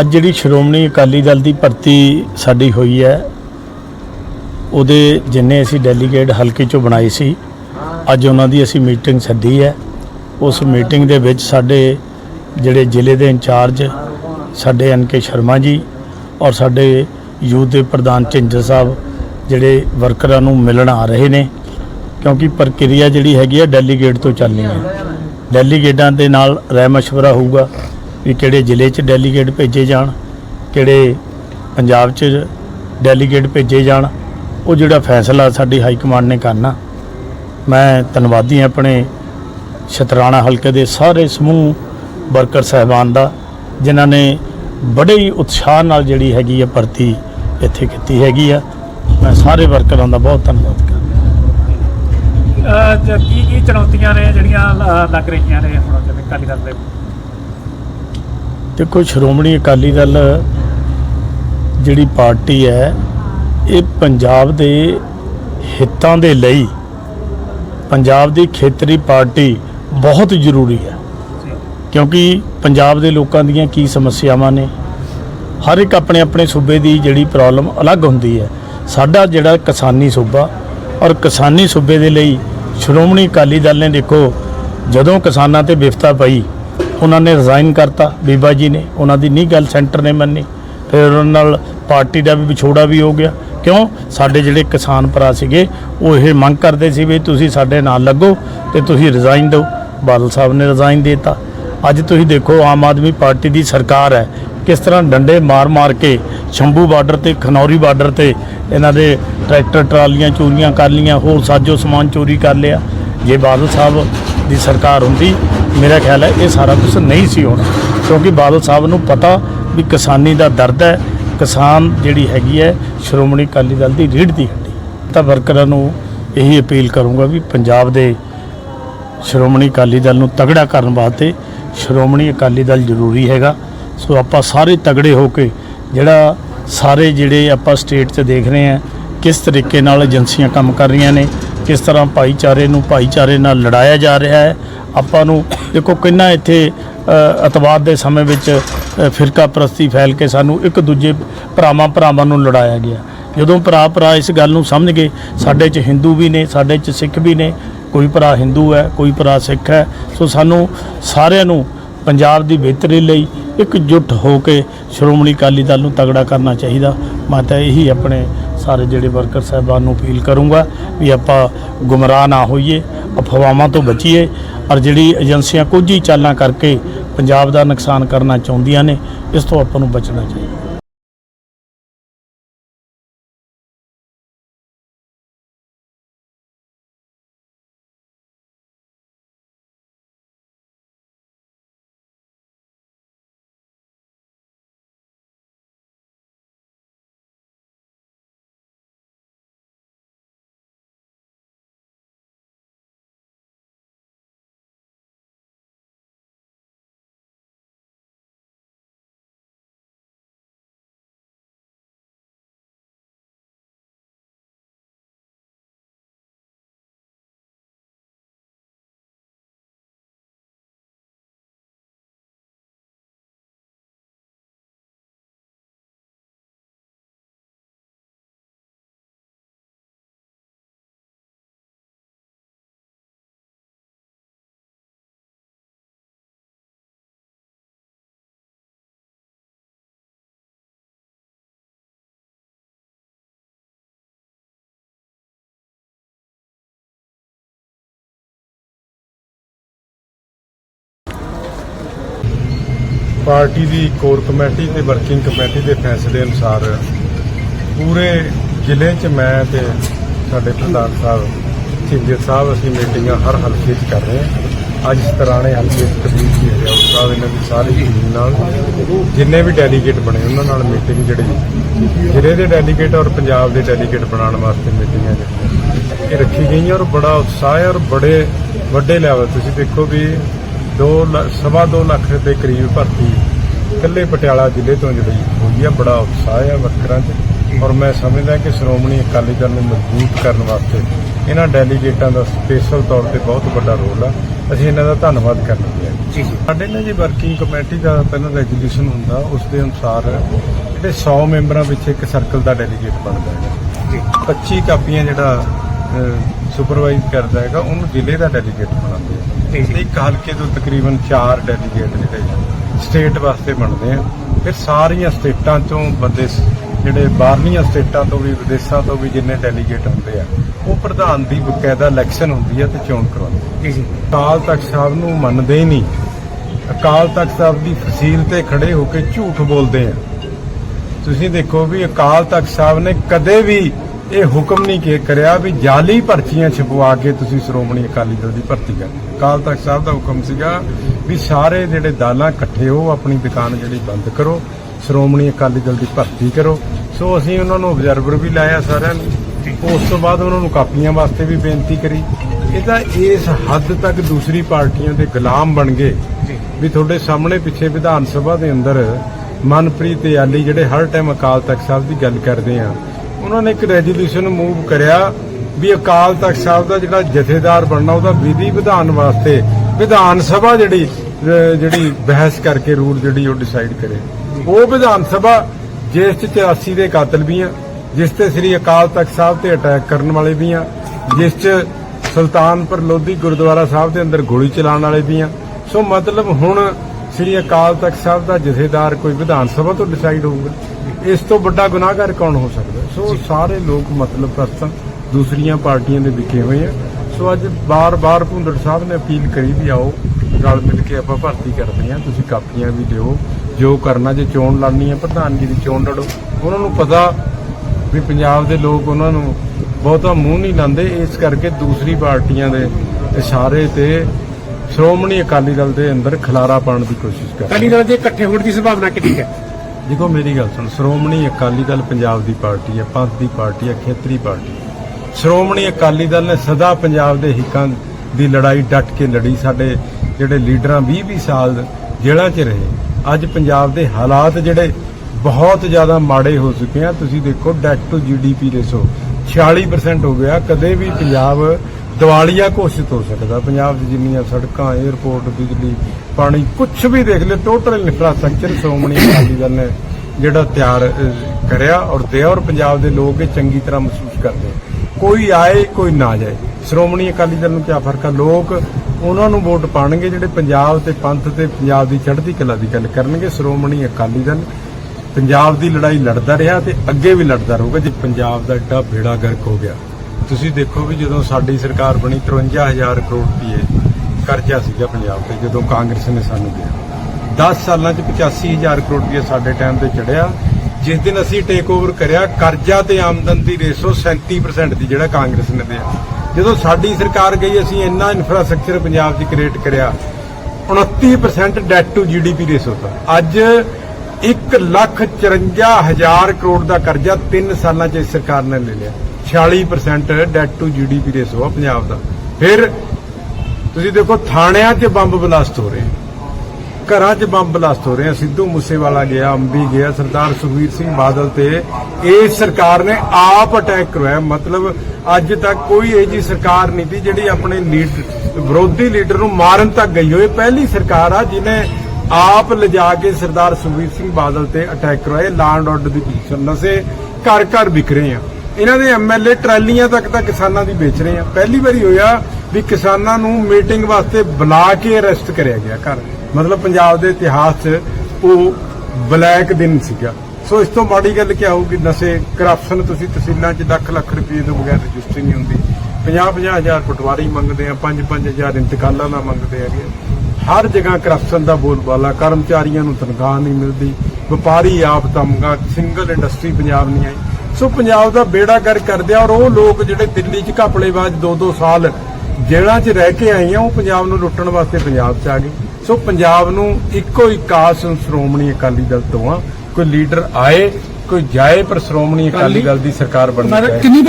ਅੱਜ ਜਿਹੜੀ ਸ਼੍ਰੋਮਣੀ ਅਕਾਲੀ ਦਲ ਦੀ ਭਰਤੀ ਸਾਡੀ ਹੋਈ ਹੈ, ਉਹਦੇ ਜਿੰਨੇ ਅਸੀਂ ਡੈਲੀਗੇਟ ਹਲਕੇ ਚੋਂ ਬਣਾਏ ਸੀ, ਅੱਜ ਉਹਨਾਂ ਦੀ ਅਸੀਂ ਮੀਟਿੰਗ ਸੱਦੀ ਹੈ। ਉਸ ਮੀਟਿੰਗ ਦੇ ਵਿੱਚ ਸਾਡੇ ਜਿਹੜੇ ਜ਼ਿਲ੍ਹੇ ਦੇ ਇੰਚਾਰਜ, ਸਾਡੇ ਐਨ ਕੇ ਸ਼ਰਮਾ ਜੀ ਔਰ ਸਾਡੇ ਯੂਥ ਦੇ ਪ੍ਰਧਾਨ ਝਿੰਜਰ ਸਾਹਿਬ, ਜਿਹੜੇ ਵਰਕਰਾਂ ਨੂੰ ਮਿਲਣ ਆ ਰਹੇ ਨੇ, ਕਿਉਂਕਿ ਪ੍ਰਕਿਰਿਆ ਜਿਹੜੀ ਹੈਗੀ ਹੈ ਡੈਲੀਗੇਟ ਤੋਂ ਚੱਲਣੀ ਹੈ। ਡੈਲੀਗੇਟਾਂ ਦੇ ਨਾਲ ਰਾਏ ਮਸ਼ਵਰਾ ਹੋਊਗਾ ਵੀ ਕਿਹੜੇ ਜ਼ਿਲ੍ਹੇ 'ਚ ਡੈਲੀਗੇਟ ਭੇਜੇ ਜਾਣ, ਕਿਹੜੇ ਪੰਜਾਬ 'ਚ ਡੈਲੀਗੇਟ ਭੇਜੇ ਜਾਣ, ਉਹ ਜਿਹੜਾ ਫੈਸਲਾ ਸਾਡੀ ਹਾਈ ਕਮਾਂਡ ਨੇ ਕਰਨਾ। ਮੈਂ ਧੰਨਵਾਦੀ ਹਾਂ ਆਪਣੇ ਸ਼ਤਰਾਣਾ ਹਲਕੇ ਦੇ ਸਾਰੇ ਸਮੂਹ ਵਰਕਰ ਸਹਿਬਾਨ ਦਾ, ਜਿਨ੍ਹਾਂ ਨੇ ਬੜੇ ਹੀ ਉਤਸ਼ਾਹ ਨਾਲ ਜਿਹੜੀ ਹੈਗੀ ਹੈ ਭਰਤੀ ਇੱਥੇ ਕੀਤੀ ਹੈਗੀ ਆ। ਮੈਂ ਸਾਰੇ ਵਰਕਰਾਂ ਦਾ ਬਹੁਤ ਧੰਨਵਾਦ ਕਰਦਾ ਕੀ ਕੀ ਚੁਣੌਤੀਆਂ ਨੇ ਜਿਹੜੀਆਂ ਲੱਗ ਰਹੀਆਂ ਨੇ ਹੁਣ ਜਿਵੇਂ ਅਕਾਲੀ ਦਲ ਦੇ ਦੇਖੋ ਸ਼੍ਰੋਮਣੀ ਅਕਾਲੀ ਦਲ ਜਿਹੜੀ ਪਾਰਟੀ ਹੈ, ਇਹ ਪੰਜਾਬ ਦੇ ਹਿੱਤਾਂ ਦੇ ਲਈ ਪੰਜਾਬ ਦੀ ਖੇਤਰੀ ਪਾਰਟੀ ਬਹੁਤ ਜ਼ਰੂਰੀ ਹੈ। ਕਿਉਂਕਿ ਪੰਜਾਬ ਦੇ ਲੋਕਾਂ ਦੀਆਂ ਕੀ ਸਮੱਸਿਆਵਾਂ ਨੇ, ਹਰ ਇੱਕ ਆਪਣੇ ਆਪਣੇ ਸੂਬੇ ਦੀ ਜਿਹੜੀ ਪ੍ਰੋਬਲਮ ਅਲੱਗ ਹੁੰਦੀ ਹੈ। ਸਾਡਾ ਜਿਹੜਾ ਕਿਸਾਨੀ ਸੂਬਾ ਔਰ ਕਿਸਾਨੀ ਸੂਬੇ ਦੇ ਲਈ ਸ਼੍ਰੋਮਣੀ ਅਕਾਲੀ ਦਲ ਨੇ ਦੇਖੋ, ਜਦੋਂ ਕਿਸਾਨਾਂ ਤੇ ਵਿਫਤਾ ਪਈ ਉਹਨਾਂ ਨੇ ਰਿਜ਼ਾਈਨ ਕਰਤਾ, ਬੀਬਾ ਜੀ ਨੇ, ਉਹਨਾਂ ਦੀ ਨਹੀਂ ਗੱਲ ਸੈਂਟਰ ਨੇ ਮੰਨੀ। ਫਿਰ ਉਹਨਾਂ ਨਾਲ ਪਾਰਟੀ ਦਾ ਵੀ ਵਿਛੋੜਾ ਵੀ ਹੋ ਗਿਆ। ਕਿਉਂ? ਸਾਡੇ ਜਿਹੜੇ ਕਿਸਾਨ ਭਰਾ ਸੀਗੇ, ਉਹ ਇਹ ਮੰਗ ਕਰਦੇ ਸੀ ਵੀ ਤੁਸੀਂ ਸਾਡੇ ਨਾਲ ਲੱਗੋ ਤੇ ਤੁਸੀਂ ਰਿਜ਼ਾਈਨ ਦਿਓ। ਬਾਦਲ ਸਾਹਿਬ ਨੇ ਰਿਜ਼ਾਈਨ ਦਿੱਤਾ। ਅੱਜ ਤੁਸੀਂ ਦੇਖੋ, ਆਮ ਆਦਮੀ ਪਾਰਟੀ ਦੀ ਸਰਕਾਰ ਹੈ। ਕਿਸ ਤਰ੍ਹਾਂ ਡੰਡੇ ਮਾਰ-ਮਾਰ ਕੇ ਸ਼ੰਭੂ ਬਾਰਡਰ ਤੇ, ਖਨੌਰੀ ਬਾਰਡਰ ਤੇ ਇਹਨਾਂ ਦੇ ਟਰੈਕਟਰ, ਟਰਾਲੀਆਂ ਚੋਰੀਆਂ ਕਰ ਲੀਆਂ ਹੋਰ ਸਾਜੋ ਸਮਾਨ ਚੋਰੀ ਕਰ ਲਿਆ। ਜੇ ਬਾਦਲ ਸਾਹਿਬ ਦੀ ਸਰਕਾਰ ਹੁੰਦੀ ਮੇਰਾ ਖਿਆਲ ਹੈ ਇਹ ਸਾਰਾ ਕੁਝ ਨਹੀਂ ਸੀ ਹੋਣਾ। ਕਿਉਂਕਿ ਬਾਦਲ ਸਾਹਿਬ ਨੂੰ ਪਤਾ ਵੀ ਕਿਸਾਨੀ ਦਾ ਦਰਦ ਹੈ, ਕਿਸਾਨ ਜਿਹੜੀ ਹੈਗੀ ਹੈ, ਸ਼੍ਰੋਮਣੀ ਅਕਾਲੀ ਦਲ ਦੀ ਰੀੜ ਦੀ ਹੱਡੀ। ਤਾਂ ਵਰਕਰਾਂ ਨੂੰ ਇਹੀ ਅਪੀਲ ਕਰੂੰਗਾ ਵੀ ਪੰਜਾਬ ਦੇ ਸ਼੍ਰੋਮਣੀ ਅਕਾਲੀ ਦਲ ਨੂੰ ਤਗੜਾ ਕਰਨ ਵਾਸਤੇ ਸ਼੍ਰੋਮਣੀ ਅਕਾਲੀ ਦਲ ਜ਼ਰੂਰੀ ਹੈਗਾ। ਸੋ ਆਪਾਂ ਸਾਰੇ ਤਗੜੇ ਹੋ ਕੇ ਜਿਹੜਾ ਸਾਰੇ ਜਿਹੜੇ ਆਪਾਂ ਸਟੇਟ 'ਚ ਦੇਖ ਰਹੇ ਹਾਂ, ਕਿਸ ਤਰੀਕੇ ਨਾਲ ਏਜੰਸੀਆਂ ਕੰਮ ਕਰ ਰਹੀਆਂ ਨੇ ਕਿਸ ਤਰ੍ਹਾਂ ਭਾਈਚਾਰੇ ਨੂੰ ਭਾਈਚਾਰੇ ਨਾਲ ਲੜਾਇਆ ਜਾ ਰਿਹਾ ਹੈ। ਆਪਾਂ ਨੂੰ ਦੇਖੋ ਕਿੰਨਾ ਇੱਥੇ ਅਤਵਾਦ ਦੇ ਸਮੇਂ ਵਿੱਚ ਫਿਰਕਾ ਪ੍ਰਸਤੀ ਫੈਲ ਕੇ ਸਾਨੂੰ ਇੱਕ ਦੂਜੇ ਭਰਾਵਾਂ ਭਰਾਵਾਂ ਨੂੰ ਲੜਾਇਆ ਗਿਆ। ਜਦੋਂ ਭਰਾ ਭਰਾ ਇਸ ਗੱਲ ਨੂੰ ਸਮਝ ਗਏ, ਸਾਡੇ 'ਚ ਹਿੰਦੂ ਵੀ ਨੇ, ਸਾਡੇ 'ਚ ਸਿੱਖ ਵੀ ਨੇ, ਕੋਈ ਭਰਾ ਹਿੰਦੂ ਹੈ, ਕੋਈ ਭਰਾ ਸਿੱਖ ਹੈ, ਸੋ ਸਾਨੂੰ ਸਾਰਿਆਂ ਨੂੰ ਪੰਜਾਬ ਦੀ ਬਿਹਤਰੀ ਲਈ ਇੱਕ ਜੁੱਟ ਹੋ ਕੇ ਸ਼੍ਰੋਮਣੀ ਅਕਾਲੀ ਦਲ ਨੂੰ ਤਗੜਾ ਕਰਨਾ ਚਾਹੀਦਾ। ਮੈਂ ਤਾਂ ਇਹੀ ਆਪਣੇ ਸਾਰੇ ਜਿਹੜੇ ਵਰਕਰ ਸਾਹਿਬਾਨ ਨੂੰ ਅਪੀਲ ਕਰੂੰਗਾ ਵੀ ਆਪਾਂ ਗੁੰਮਰਾਹ ਨਾ ਹੋਈਏ, ਅਫਵਾਹਾਂ ਤੋਂ ਬਚੀਏ ਔਰ ਜਿਹੜੀ ਏਜੰਸੀਆਂ ਕੁਝ ਹੀ ਚਾਲਾਂ ਕਰਕੇ ਪੰਜਾਬ ਦਾ ਨੁਕਸਾਨ ਕਰਨਾ ਚਾਹੁੰਦੀਆਂ ਨੇ, ਇਸ ਤੋਂ ਆਪਾਂ ਨੂੰ ਬਚਣਾ ਚਾਹੀਦਾ। ਪਾਰਟੀ ਦੀ ਕੋਰ ਕਮੇਟੀ ਤੇ ਵਰਕਿੰਗ ਕਮੇਟੀ ਦੇ ਫੈਸਲੇ ਅਨੁਸਾਰ ਪੂਰੇ ਜ਼ਿਲ੍ਹੇ 'ਚ ਮੈਂ ਤੇ ਸਾਡੇ ਪ੍ਰਧਾਨ ਸਾਹਿਬ ਸਿੰਜਰ ਸਾਹਿਬ ਅਸੀਂ ਮੀਟਿੰਗਾਂ ਹਰ ਹਲਕੇ 'ਚ ਕਰ ਰਹੇ ਹਾਂ। ਅੱਜ ਸਤਰਾਣੇ ਹਲਕੇ 'ਚ ਕਬੀਰ ਜੀ ਹਰਿਆਣਾ ਸਾਹਿਬ ਇਹਨਾਂ ਦੀ ਸਾਰੀ ਟੀਮ ਨਾਲ ਜਿੰਨੇ ਵੀ ਡੈਲੀਗੇਟ ਬਣੇ, ਉਹਨਾਂ ਨਾਲ ਮੀਟਿੰਗ ਜਿਹੜੀ ਜ਼ਿਲ੍ਹੇ ਦੇ ਡੈਲੀਗੇਟ ਔਰ ਪੰਜਾਬ ਦੇ ਡੈਲੀਗੇਟ ਬਣਾਉਣ ਵਾਸਤੇ ਮੀਟਿੰਗਾਂ ਜਿਹੜੀਆਂ ਇਹ ਰੱਖੀ ਗਈਆਂ ਔਰ ਬੜਾ ਉਤਸ਼ਾਹ ਹੈ ਔਰ ਬੜੇ ਵੱਡੇ ਲੈਵਲ ਤੁਸੀਂ ਦੇਖੋ ਵੀ 2 ਸਵਾ ਦੋ ਲੱਖ ਦੇ ਕਰੀਬ ਭਰਤੀ ਇਕੱਲੇ ਪਟਿਆਲਾ ਜ਼ਿਲ੍ਹੇ ਤੋਂ ਜਿਹੜੀ ਹੋਈ ਆ ਬੜਾ ਉਤਸ਼ਾਹ ਹੈ ਵਰਕਰਾਂ 'ਚ। ਔਰ ਮੈਂ ਸਮਝਦਾ ਕਿ ਸ਼੍ਰੋਮਣੀ ਅਕਾਲੀ ਦਲ ਨੂੰ ਮਜ਼ਬੂਤ ਕਰਨ ਵਾਸਤੇ ਇਹਨਾਂ ਡੈਲੀਗੇਟਾਂ ਦਾ ਸਪੈਸ਼ਲ ਤੌਰ ਤੇ ਬਹੁਤ ਵੱਡਾ ਰੋਲ ਆ। ਅਸੀਂ ਇਹਨਾਂ ਦਾ ਧੰਨਵਾਦ ਕਰਨਾ ਚਾਹੀਦਾ ਜੀ ਜੀ। ਸਾਡੇ ਨਾਲ ਜੀ ਵਰਕਿੰਗ ਕਮੇਟੀ ਦਾ ਪਹਿਲਾਂ ਰੈਜੂਲੇਸ਼ਨ ਹੁੰਦਾ ਉਸ ਦੇ ਅਨੁਸਾਰ ਜਿਹੜੇ 100 ਮੈਂਬਰਾਂ ਵਿੱਚ ਇੱਕ ਸਰਕਲ ਦਾ ਡੈਲੀਗੇਟ ਬਣਦਾ ਹੈ ਜੀ। 25 ਕਾਪੀਆਂ ਜਿਹੜਾ ਸੁਪਰਵਾਈਜ਼ ਕਰਦਾ ਹੈਗਾ ਉਹਨੂੰ ਜ਼ਿਲ੍ਹੇ ਦਾ ਡੈਲੀਗੇਟ ਬਣਾਉਂਦੇ ਆ। ਤੇ ਇੱਕ ਹਲਕੇ ਤੋਂ ਤਕਰੀਬਨ 4 ਡੈਲੀਗੇਟ ਜਿਹੜੇ ਸਟੇਟ ਵਾਸਤੇ ਬਣਦੇ ਆ ਫਿਰ ਸਾਰੀਆਂ ਸਟੇਟਾਂ ਤੋਂ ਬੰਦੇ ਜਿਹੜੇ ਬਾਹਰਲੀਆਂ ਸਟੇਟਾਂ ਤੋਂ ਵੀ ਵਿਦੇਸ਼ਾਂ ਤੋਂ ਵੀ ਜਿੰਨੇ ਡੈਲੀਗੇਟ ਹੁੰਦੇ ਆ ਉਹ ਪ੍ਰਧਾਨ ਦੀ ਬਕਾਇਦਾ ਇਲੈਕਸ਼ਨ ਹੁੰਦੀ ਆ ਤੇ ਚੋਣ ਕਰਵਾਉਂਦੇ। ਜੀ ਜੀ। ਅਕਾਲ ਤਖਤ ਸਾਹਿਬ ਨੂੰ ਮੰਨਦੇ ਹੀ ਨਹੀਂ। ਅਕਾਲ ਤਖਤ ਸਾਹਿਬ ਦੀ ਫਸੀਲ ਤੇ ਖੜੇ ਹੋ ਕੇ ਝੂਠ ਬੋਲਦੇ ਆ। ਤੁਸੀਂ ਦੇਖੋ ਵੀ ਅਕਾਲ ਤਖਤ ਸਾਹਿਬ ਨੇ ਕਦੇ ਵੀ ਇਹ ਹੁਕਮ ਨਹੀਂ ਕੀ ਕਰਿਆ ਵੀ ਜਾਲੀ ਪਰਚੀਆਂ ਛਪਵਾ ਕੇ ਤੁਸੀਂ ਸ਼੍ਰੋਮਣੀ ਅਕਾਲੀ ਦਲ ਦੀ ਭਰਤੀ ਕਰੋ ਅਕਾਲ ਤਖਤ ਸਾਹਿਬ ਦਾ ਹੁਕਮ ਸੀਗਾ ਵੀ ਸਾਰੇ ਜਿਹੜੇ ਦਾਲਾਂ ਇਕੱਠੇ ਹੋ ਆਪਣੀ ਦੁਕਾਨ ਜਿਹੜੀ ਬੰਦ ਕਰੋ ਸ਼੍ਰੋਮਣੀ ਅਕਾਲੀ ਦਲ ਦੀ ਭਰਤੀ ਕਰੋ। ਸੋ ਅਸੀਂ ਉਹਨਾਂ ਨੂੰ ਆਬਜ਼ਰਵਰ ਵੀ ਲਾਇਆ ਸਾਰਿਆਂ ਨੂੰ। ਉਸ ਤੋਂ ਬਾਅਦ ਉਹਨਾਂ ਨੂੰ ਕਾਪੀਆਂ ਵਾਸਤੇ ਵੀ ਬੇਨਤੀ ਕਰੀ। ਇਹ ਤਾਂ ਇਸ ਹੱਦ ਤੱਕ ਦੂਸਰੀ ਪਾਰਟੀਆਂ ਦੇ ਗੁਲਾਮ ਬਣ ਗਏ ਵੀ ਤੁਹਾਡੇ ਸਾਹਮਣੇ ਪਿੱਛੇ ਵਿਧਾਨ ਸਭਾ ਦੇ ਅੰਦਰ ਮਨਪ੍ਰੀਤ ਆਲੀ ਜਿਹੜੇ ਹਰ ਟਾਈਮ ਅਕਾਲ ਤਖਤ ਸਾਹਿਬ ਦੀ ਗੱਲ ਕਰਦੇ ਆ ਉਹਨਾਂ ਨੇ ਇੱਕ ਰੈਜੂਲੇਸ਼ਨ ਮੂਵ ਕਰਿਆ ਵੀ ਅਕਾਲ ਤਖਤ ਸਾਹਿਬ ਦਾ ਜਿਹੜਾ ਜਥੇਦਾਰ ਬਣਨਾ, ਉਹਦਾ ਵਿਧੀ ਵਿਧਾਨ ਵਾਸਤੇ ਵਿਧਾਨ ਸਭਾ ਜਿਹੜੀ ਜਿਹੜੀ ਬਹਿਸ ਕਰਕੇ ਰੂਲ ਜਿਹੜੀ ਉਹ ਡਿਸਾਈਡ ਕਰੇ। ਉਹ ਵਿਧਾਨ ਸਭਾ ਜਿਸ ਚ 84 ਦੇ ਕਾਤਲ ਵੀ ਆ, ਜਿਸ ਤੇ ਸ੍ਰੀ ਅਕਾਲ ਤਖਤ ਸਾਹਿਬ ਤੇ ਅਟੈਕ ਕਰਨ ਵਾਲੇ ਵੀ ਆ, ਜਿਸ ਚ ਸੁਲਤਾਨਪੁਰ ਲੋਧੀ ਗੁਰਦੁਆਰਾ ਸਾਹਿਬ ਦੇ ਅੰਦਰ ਗੋਲੀ ਚਲਾਉਣ ਵਾਲੇ ਵੀ ਆ। ਸੋ ਮਤਲਬ ਹੁਣ ਸ੍ਰੀ ਅਕਾਲ ਤਖਤ ਸਾਹਿਬ ਦਾ ਜਥੇਦਾਰ ਕੋਈ ਵਿਧਾਨ ਸਭਾ ਤੋਂ ਡਿਸਾਈਡ ਹੋਊਗਾ। ਇਸ ਤੋਂ ਵੱਡਾ ਗੁਨਾਹਗਰ ਕੌਣ ਹੋ ਸਕਦਾ? ਸੋ ਸਾਰੇ ਲੋਕ ਮਤਲਬ ਪ੍ਰਸਤ ਦੂਸਰੀਆਂ ਪਾਰਟੀਆਂ ਦੇ ਵਿਖੇ ਹੋਏ ਆ। ਸੋ ਅੱਜ ਬਾਰ-ਬਾਰ ਭੁੰਦੜ ਸਾਹਿਬ ਨੇ ਅਪੀਲ ਕਰੀ ਵੀ ਆਓ, ਰਲ ਮਿਲ ਕੇ ਆਪਾਂ ਭਰਤੀ ਕਰਦੇ ਆ ਤੁਸੀਂ ਕਾਪੀਆਂ ਵੀ ਦਿਓ, ਜੋ ਕਰਨਾ ਜੇ ਚੋਣ ਲੜਨੀ ਹੈ ਪ੍ਰਧਾਨਗੀ ਦੀ ਚੋਣ ਲੜੋ। ਉਹਨਾਂ ਨੂੰ ਪਤਾ ਵੀ ਪੰਜਾਬ ਦੇ ਲੋਕ ਉਹਨਾਂ ਨੂੰ ਬਹੁਤਾ ਮੂੰਹ ਨਹੀਂ ਲਾਉਂਦੇ। ਇਸ ਕਰਕੇ ਦੂਸਰੀ ਪਾਰਟੀਆਂ ਦੇ ਇਸ਼ਾਰੇ ਤੇ ਸ਼੍ਰੋਮਣੀ ਅਕਾਲੀ ਦਲ ਦੇ ਅੰਦਰ ਖਲਾਰਾ ਪਾਉਣ ਦੀ ਕੋਸ਼ਿਸ਼ ਕਰ ਅਕਾਲੀ ਦਲ ਦੇ ਇਕੱਠੇ ਹੋਣ ਦੀ ਸੰਭਾਵਨਾ ਕਿੰਨੀ ਹੈ? ਦੇਖੋ ਮੇਰੀ ਗੱਲ ਸੁਣ, ਸ਼੍ਰੋਮਣੀ ਅਕਾਲੀ ਦਲ ਪੰਜਾਬ ਦੀ ਪਾਰਟੀ ਹੈ, ਪੰਥ ਦੀ ਪਾਰਟੀ ਹੈ, ਖੇਤਰੀ ਪਾਰਟੀ ਸ਼੍ਰੋਮਣੀ ਅਕਾਲੀ ਦਲ ਨੇ ਸਦਾ ਪੰਜਾਬ ਦੇ ਹਿੱਕਾਂ ਦੀ ਲੜਾਈ ਡਟ ਕੇ ਲੜੀ। ਸਾਡੇ ਜਿਹੜੇ ਲੀਡਰਾਂ 20-20 ਸਾਲ ਜੇਲ੍ਹਾਂ 'ਚ ਰਹੇ, ਅੱਜ ਪੰਜਾਬ ਦੇ ਹਾਲਾਤ ਜਿਹੜੇ ਬਹੁਤ ਜ਼ਿਆਦਾ ਮਾੜੇ ਹੋ ਚੁੱਕੇ ਆ। ਤੁਸੀਂ ਦੇਖੋ ਡੈਟ ਟੂ ਜੀਡੀਪੀ ਰੇਸ਼ੋ 46% ਹੋ ਗਿਆ। ਕਦੇ ਵੀ ਪੰਜਾਬ ਦਿਵਾਲੀਆ ਘੋਸ਼ਿਤ ਹੋ ਸਕਦਾ। ਪੰਜਾਬ ਦੀ ਜਿੰਨੀਆਂ ਸੜਕਾਂ 에ਅਰਪੋਰਟ ਬਿਜਲੀ ਪਾਣੀ ਕੁਝ ਵੀ ਦੇਖ ਲੈ ਟੋਟਲ ਇਨਫਰਾਸਟ੍ਰਕਚਰ ਸ਼੍ਰੋਮਣੀ ਅਕਾਲੀ ਦਲ ਨੇ ਜਿਹੜਾ ਤਿਆਰ ਕਰਿਆ ਔਰ ਦੇ ਔਰ ਪੰਜਾਬ ਦੇ ਲੋਕ ਇਹ ਚੰਗੀ ਤਰ੍ਹਾਂ ਮਹਿਸੂਸ ਕਰਦੇ ਕੋਈ ਆਏ, ਕੋਈ ਨਾ ਜਾਏ। ਸ਼੍ਰੋਮਣੀ ਅਕਾਲੀ ਦਲ ਨੂੰ ਕੀ ਫ਼ਰਕ ਆ? ਲੋਕ ਉਹਨਾਂ ਨੂੰ ਵੋਟ ਪਾਣਗੇ ਜਿਹੜੇ ਪੰਜਾਬ ਤੇ ਪੰਥ ਤੇ ਪੰਜਾਬ ਦੀ ਚੜ੍ਹਦੀ ਕਲਾ ਦੀ ਗੱਲ ਕਰਨਗੇ। ਸ਼੍ਰੋਮਣੀ ਅਕਾਲੀ ਦਲ ਪੰਜਾਬ ਦੀ ਲੜਾਈ ਲੜਦਾ ਰਿਹਾ ਤੇ ਅੱਗੇ ਵੀ ਲੜਦਾ ਰਹੂਗਾ, ਜੇ ਪੰਜਾਬ ਦਾ ਏਡਾ ਬੇੜਾ ਗਰਕ ਹੋ ਗਿਆ। ਤੁਸੀਂ ਦੇਖੋ ਵੀ ਜਦੋਂ ਸਾਡੀ ਸਰਕਾਰ ਬਣੀ 53000 ਕਰੋੜ ਰੁਪਏ ਕਰਜ਼ਾ ਸੀਗਾ ਪੰਜਾਬ ਤੇ ਜਦੋਂ ਕਾਂਗਰਸ ਨੇ ਸਾਨੂੰ ਦਿਆ। 10 ਸਾਲਾਂ ਚ 85000 ਕਰੋੜ ਰੁਪਏ ਸਾਡੇ ਟਾਈਮ ਤੇ ਚੜਿਆ। ਜਿਸ ਦਿਨ ਅਸੀਂ ਟੇਕ ਓਵਰ ਕਰਿਆ, ਕਰਜ਼ਾ ਤੇ ਆਮਦਨ ਦੀ ਰੇਸ਼ੋ 37% ਦੀ ਜਿਹੜਾ ਕਾਂਗਰਸ ਨੇ ਦਿਆ। ਜਦੋਂ ਸਾਡੀ ਸਰਕਾਰ ਗਈ, ਅਸੀਂ ਇੰਨਾ ਇਨਫਰਾਸਟ੍ਰਕਚਰ ਪੰਜਾਬ 'ਚ ਕ੍ਰੀਏਟ ਕਰਿਆ 29% ਡੈਟ ਟੂ ਜੀਡੀਪੀ ਰੇਸ਼ੋ ਤਾਂ। ਅੱਜ 1 ਲੱਖ 54 ਹਜ਼ਾਰ ਕਰੋੜ ਦਾ ਕਰਜ਼ਾ 3 ਸਾਲਾਂ 'ਚ ਇਸ ਸਰਕਾਰ ਨੇ ਲੈ ਲਿਆ। 46% ਡੈਟ ਟੂ ਜੀਡੀਪੀ ਰੇਸ਼ੋ ਆ ਪੰਜਾਬ ਦਾ। ਫਿਰ ਤੁਸੀਂ ਦੇਖੋ, ਥਾਣਿਆਂ 'ਚ ਬੰਬ ਬਲਾਸਟ ਹੋ ਰਹੇ ਘਰਾਂ 'ਚ ਬੰਬ ਬਲਾਸਟ ਹੋ ਰਹੇ ਆ ਸਿੱਧੂ ਮੂਸੇਵਾਲਾ ਗਿਆ, ਅੰਬੀ ਗਿਆ, ਸਰਦਾਰ ਸੁਖਵੀਰ ਸਿੰਘ ਬਾਦਲ ਤੇ ਇਸ ਸਰਕਾਰ ਨੇ ਆਪ ਅਟੈਕ ਕਰਵਾਇਆ। ਮਤਲਬ ਅੱਜ ਤੱਕ ਕੋਈ ਇਹ ਜੀ ਸਰਕਾਰ ਨਹੀਂ ਸੀ ਜਿਹੜੀ ਆਪਣੇ ਲੀਡਰ ਵਿਰੋਧੀ ਲੀਡਰ ਨੂੰ ਮਾਰਨ ਤੱਕ ਗਈ ਹੋਏ ਪਹਿਲੀ ਸਰਕਾਰ ਆ ਜਿਹਨੇ ਆਪ ਲਿਜਾ ਕੇ ਸਰਦਾਰ ਸੁਖਵੀਰ ਸਿੰਘ ਬਾਦਲ ਤੇ ਅਟੈਕ ਕਰਵਾਏ। ਲਾਂਡ ਆਰਡਰ ਦੀ ਪੋਜੀਸ਼ਨ ਨਸੇ ਘਰ ਘਰ ਵਿਕ ਰਹੇ ਆ। ਇਹਨਾਂ ਦੇ ਐਮਐਲਏ ਟਰਾਲੀਆਂ ਤੱਕ ਤਾਂ ਕਿਸਾਨਾਂ ਦੀ ਵੇਚ ਰਹੇ ਆ। ਪਹਿਲੀ ਵਾਰੀ ਹੋਇਆ ਵੀ ਕਿਸਾਨਾਂ ਨੂੰ ਮੀਟਿੰਗ ਵਾਸਤੇ ਬੁਲਾ ਕੇ ਅਰੈਸਟ ਕਰਿਆ ਗਿਆ ਘਰ। ਮਤਲਬ ਪੰਜਾਬ ਦੇ ਇਤਿਹਾਸ 'ਚ ਉਹ ਬਲੈਕ ਦਿਨ ਸੀਗਾ। ਸੋ ਇਸ ਤੋਂ ਮਾੜੀ ਗੱਲ ਕੀ ਹੋਊਗੀ, ਨਸ਼ੇ ਕਰਪਸ਼ਨ ਤੁਸੀਂ ਤਹਿਸੀਲਾਂ 'ਚ ਲੱਖ ਲੱਖ ਰੁਪਏ ਤੋਂ ਬਗੈਰ ਰਜਿਸਟਰੀ ਨਹੀਂ ਹੁੰਦੀ। 50 ਹਜ਼ਾਰ ਪਟਵਾਰੀ ਮੰਗਦੇ ਆ 5 ਹਜ਼ਾਰ ਇੰਤਕਾਲਾਂ ਦਾ ਮੰਗਦੇ ਹੈਗੇ ਹਰ ਜਗ੍ਹਾ ਕਰਪਸ਼ਨ ਦਾ ਬੋਲਬਾਲਾ, ਕਰਮਚਾਰੀਆਂ ਨੂੰ ਤਨਖਾਹ ਨਹੀਂ ਮਿਲਦੀ, ਵਪਾਰੀ ਆਪ ਤਮਗਾ ਸਿੰਗਲ ਇੰਡਸਟਰੀ ਪੰਜਾਬ ਨਹੀਂ ਆਈ। ਸੋ ਪੰਜਾਬ ਦਾ ਬੇੜਾ ਗਰ ਕਰਦੇ ਆ ਔਰ ਉਹ ਲੋਕ ਜਿਹੜੇ ਦਿੱਲੀ 'ਚ ਘਪਲੇਬਾਜ਼ 2-2 ਸਾਲ ਜੇਲ੍ਹਾਂ 'ਚ ਰਹਿ ਕੇ ਆਏ ਆ ਉਹ ਪੰਜਾਬ ਨੂੰ ਲੁੱਟਣ ਵਾਸਤੇ ਪੰਜਾਬ 'ਚ ਆ ਗਏ ਸੋ ਪੰਜਾਬ ਨੂੰ ਇੱਕੋ ਹੀ ਕਾਸ ਸ਼੍ਰੋਮਣੀ ਅਕਾਲੀ ਦਲ ਤੋਂ ਆ। ਕੋਈ ਲੀਡਰ ਆਏ ਕੋਈ ਜਾਏ ਪਰ ਸ਼੍ਰੋਮਣੀ ਅਕਾਲੀ ਦਲ ਦੀ ਸਰਕਾਰ ਬਣਨੀ ਚਾਹੀਦੀ